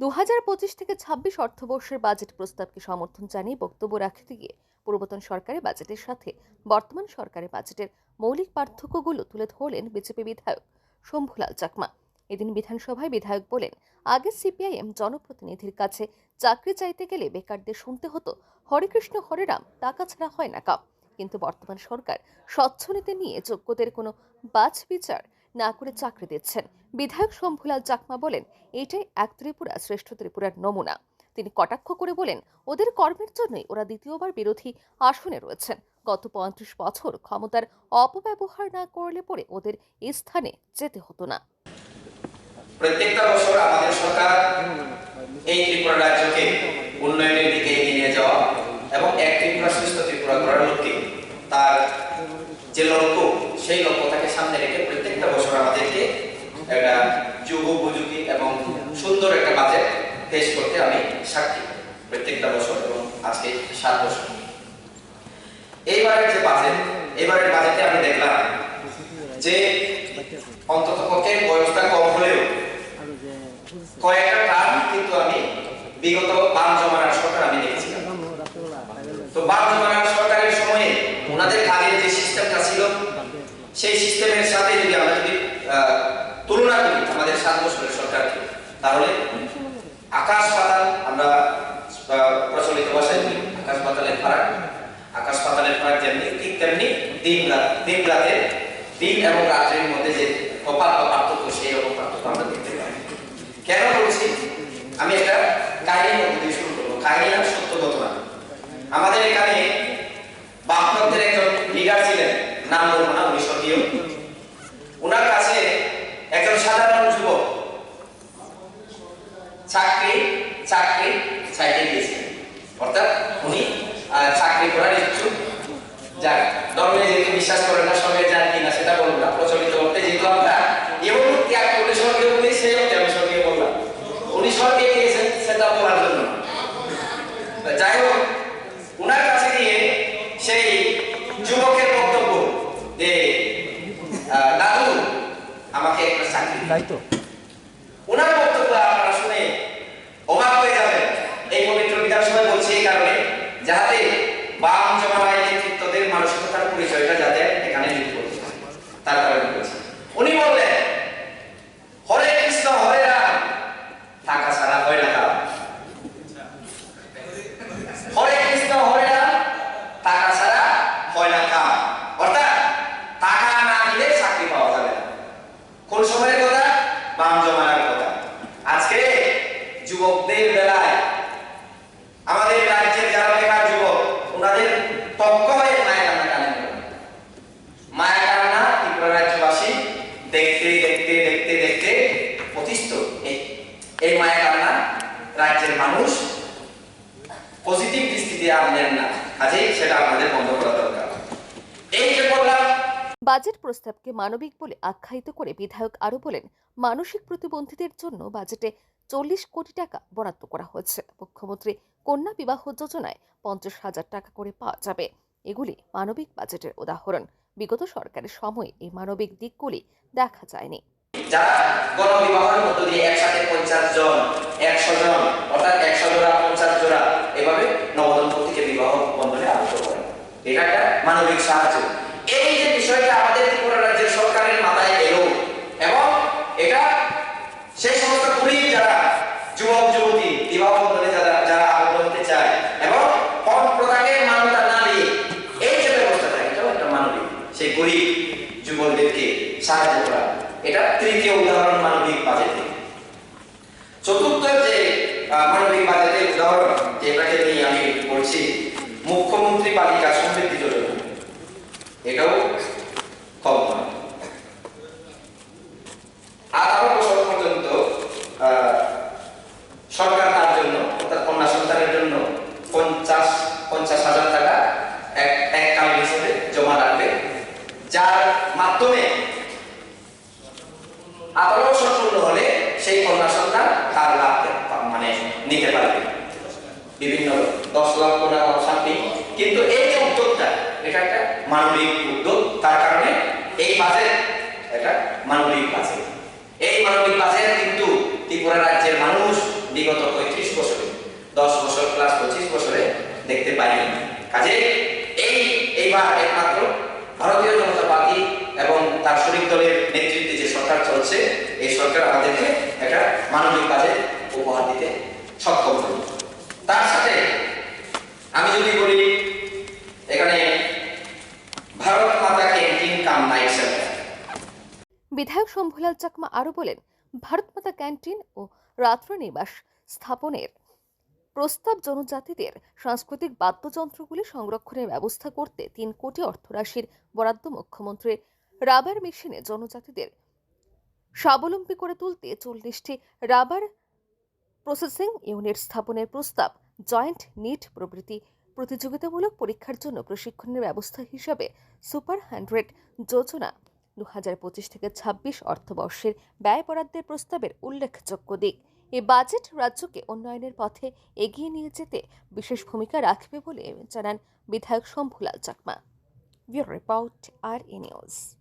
দু হাজার পঁচিশ থেকে ছাব্বিশ অর্থবর্ষের বাজেট প্রস্তাবকে সমর্থন জানিয়ে বক্তব্য রাখতে গিয়ে পূর্বতন সরকারের বাজেটের সাথে বর্তমান সরকারের বাজেটের মৌলিক পার্থক্যগুলো তুলে ধরলেন বিজেপি বিধায়ক শম্ভুলাল চাকমা। এদিন বিধানসভায় বিধায়ক বলেন, আগে সিপিআইএম জনপ্রতিনিধির কাছে চাকরি চাইতে গেলে বেকারদের শুনতে হতো, হরেকৃষ্ণ হরেরাম, টাকা ছাড়া হয় না কাপ কিন্তু বর্তমান সরকার স্বচ্ছ নিয়ে যোগ্যদের কোনো বাছ বিচার না করে চাকরি দিচ্ছেন। বিধায়ক শম্ভুলাল চাকমা বলেন, এটাই এক ত্রিপুরা শ্রেষ্ঠ ত্রিপুরার নমুনা। তিনি কটাক্ষ করে বলেন, ওদের কর্মের জন্যই ওরা দ্বিতীয়বার বিরোধী আসনে রয়েছেন। গত পঁয়ত্রিশ বছর ক্ষমতার অপব্যবহার না করলে পরে ওদের স্থানে যেতে হতো না। প্রত্যেকটা বছর আমাদের সরকার এই ত্রিপুরা রাজ্যকে উন্নয়নের দিকে এগিয়ে নিয়ে যাওয়া এবং এক ত্রিপুরা শ্রেষ্ঠ ত্রিপুরা করার লক্ষ্যে তার যে লক্ষ্য, সেই লক্ষ্যটাকে সামনে রেখে প্রত্যেকটা বছর আমাদেরকে একটা যুগ উপযোগী এবং সুন্দর একটা বাজেট পেশ করতে আমি সাক্ষী প্রত্যেকটা বছর এবং আজকে সাত বছর। এইবারের যে বাজেট এবারের বাজেটে আমি দেখলাম যে অন্তত পক্ষে বয়সটা কম হলেও কয়েকটা টার্ম কিন্তু আমি বিগত বাম জমানার সরকার আমি দেখেছিলাম। তো বাম জমানার সরকারের সময়ে ওনাদের কাজের যে সিস্টেমটা ছিল সেই সিস্টেমের সাথে যদি আমরা যদি তুলনা করি আমাদের সাত বছরের সরকারকে, তাহলে আকাশ পাতাল আমরা প্রচলিত ভাষায় আকাশ পাতালের ফারাক। আকাশ পাতালের ফারাক যেমনি, ঠিক তেমনি দিন রাত, দিন রাতের দিন এবং রাত্রের মধ্যে যে কপাল বা পার্থক্য, সেই রকম পার্থক্য আমরা দেখতে পাই। কেন বলছি? আমি একটা কাহিনীর মধ্যে দিয়ে শুরু করব। কাহিনী আর সত্য ঘটনা আমাদের এখানে বামপন্থের একজন নাম বলব না উনি ওনার কাছে একজন সাধারণ যুবক চাকরি চাকরি চাইতে গিয়েছিলেন। অর্থাৎ উনি চাকরি করার ইচ্ছুক। যাক, ধর্মে যেহেতু বিশ্বাস করেন না, সঙ্গে যান কিনা সেটা বলব না প্রচলিত করতে যেহেতু আমরা এমন ত্যাগ করে স্বর্গে বলি সেই অর্থে আমি স্বর্গে বললাম উনি স্বর্গে গিয়েছেন সেটা বলার জন্য তা যাই হোক ওনার কাছে গিয়ে সেই যুবকের বক্তব্য যে আহ, দাদু আমাকে একটা চাকরি দিন। তাই তো? ওনার বক্তব্য আপনারা শুনে অবাক হয়ে যাবেন। এই পবিত্র বিধানসভায় বলছি এই কারণে যাতে বাম জমানায় নেতৃত্বদের মানসিকতার পরিচয়টা যাতে এখানে করতে তার কারণে বলছি উনি বললেন হরে কৃষ্ণ হরে রাম টাকা ছাড়া হয় না কাম হরে কৃষ্ণ হরে রাম টাকা ছাড়া হয় না কাম অর্থাৎ টাকা না দিলে চাকরি পাওয়া যাবে না কোন সময়ের কথা বাম জমানার কথা আজকে যুবকদের বেলায় আমাদের রাজ্যের যারা বেকার যুবক ওনাদের পক্ষ হয়ে মায়া কান্না কানে মায়া কান্না ত্রিপুরা রাজ্যবাসী দেখতে দেখতে দেখতে দেখতে প্রতিষ্ঠ এই এই মায়া কান্না রাজ্যের মানুষ পজিটিভ দৃষ্টিতে না। কাজেই সেটা আমাদের বন্ধ করা দরকার। এই যে বললাম বাজেট প্রস্তাবকে মানবিক বলে আখ্যায়িত করে বিধায়ক আরও বলেন মানসিক প্রতিবন্ধীদের জন্য বাজেটে চল্লিশ কোটি টাকা বরাদ্দ করা হয়েছে। মুখ্যমন্ত্রী কন্যা বিবাহ যোজনায় পঞ্চাশ হাজার টাকা করে পাওয়া যাবে। এগুলি মানবিক বাজেটের উদাহরণ। বিগত সরকারের সময় এই মানবিক দিকগুলি দেখা যায়নি। যারা গণবিবাহের মধ্য দিয়ে একসাথে পঞ্চাশ জন একশো জন অর্থাৎ একশো জোড়া পঞ্চাশ জোড়া এভাবে নবদম্পতিকে বিবাহ বন্ধনে আবদ্ধ করে একটা মানবিক সাহায্য। এই যে বিষয়টা আমাদের ত্রিপুরা রাজ্যের সরকারের মাথায় এলো, এবং এটা সেই সমস্ত গরিব যারা যুবক, যুবতী, বিবাহ যারা যারা আবদ্ধ হতে চায়, এবং পণ প্রথাকে মান্যতা না দিয়ে এই যে ব্যবস্থাটা, এটাও একটা মানবিক, সেই গরিব যুবকদেরকে সাহায্য করা। এটা তৃতীয় উদাহরণ মানবিক বাজেটে। চতুর্থ যে মানবিক বাজেটের উদাহরণ, যেটাকে নিয়ে আমি বলছি মুখ্যমন্ত্রী বালিকা সমৃদ্ধি যোজনা এটাও কম আঠারো বছর পর্যন্ত সরকার তার জন্য জন্য পঞ্চাশ পঞ্চাশ হাজার টাকা এক হিসেবে জমা রাখবে। যার মাধ্যমে আঠারো বছর পূর্ণ হলে সেই তার লাভ মানে নিতে বিভিন্ন দশ লাখ পনেরো সামথিং কিন্তু এই যে উদ্যোগটা, এটা একটা মানবিক উদ্যোগ, তার কারণে এই বাজেট এটা মানবিক বাজেট এই মানবিক বাজেট কিন্তু ত্রিপুরা রাজ্যের মানুষ বিগত পঁয়ত্রিশ বছরে, দশ বছর প্লাস পঁচিশ বছরে দেখতে পাইনি। কাজে এই, এইবার একমাত্র ভারতীয় জনতা পার্টি এবং তার শরিক দলের নেতৃত্বে যে সরকার চলছে, এই সরকার আমাদেরকে একটা মানবিক কাজে উপহার দিতে সক্ষম হল তার সাথে আমি যদি বলি এখানে ভারত মাতা ক্যান্টিন কাম নাইট সেন্টার বিধায়ক শম্ভুলাল চাকমা আরও বলেন ভারতমাতা ক্যান্টিন ও রাত্রনিবাস স্থাপনের প্রস্তাব জনজাতিদের সাংস্কৃতিক বাদ্যযন্ত্রগুলি সংরক্ষণের ব্যবস্থা করতে তিন কোটি অর্থরাশির বরাদ্দ মুখ্যমন্ত্রী রাবার মেশিনে জনজাতিদের স্বাবলম্বী করে তুলতে চল্লিশটি রাবার প্রসেসিং ইউনিট স্থাপনের প্রস্তাব জয়েন্ট নিট প্রভৃতি প্রতিযোগিতামূলক পরীক্ষার জন্য প্রশিক্ষণের ব্যবস্থা হিসাবে সুপার হান্ড্রেড যোজনা দু হাজার পঁচিশ থেকে ছাব্বিশ অর্থবর্ষের ব্যয় বরাদ্দের প্রস্তাবের উল্লেখযোগ্য দিক। এ বাজেট রাজ্যকে উন্নয়নের পথে এগিয়ে নিয়ে যেতে বিশেষ ভূমিকা রাখবে বলে জানান বিধায়ক Shambhulal Chakma. Bureau report, R E news.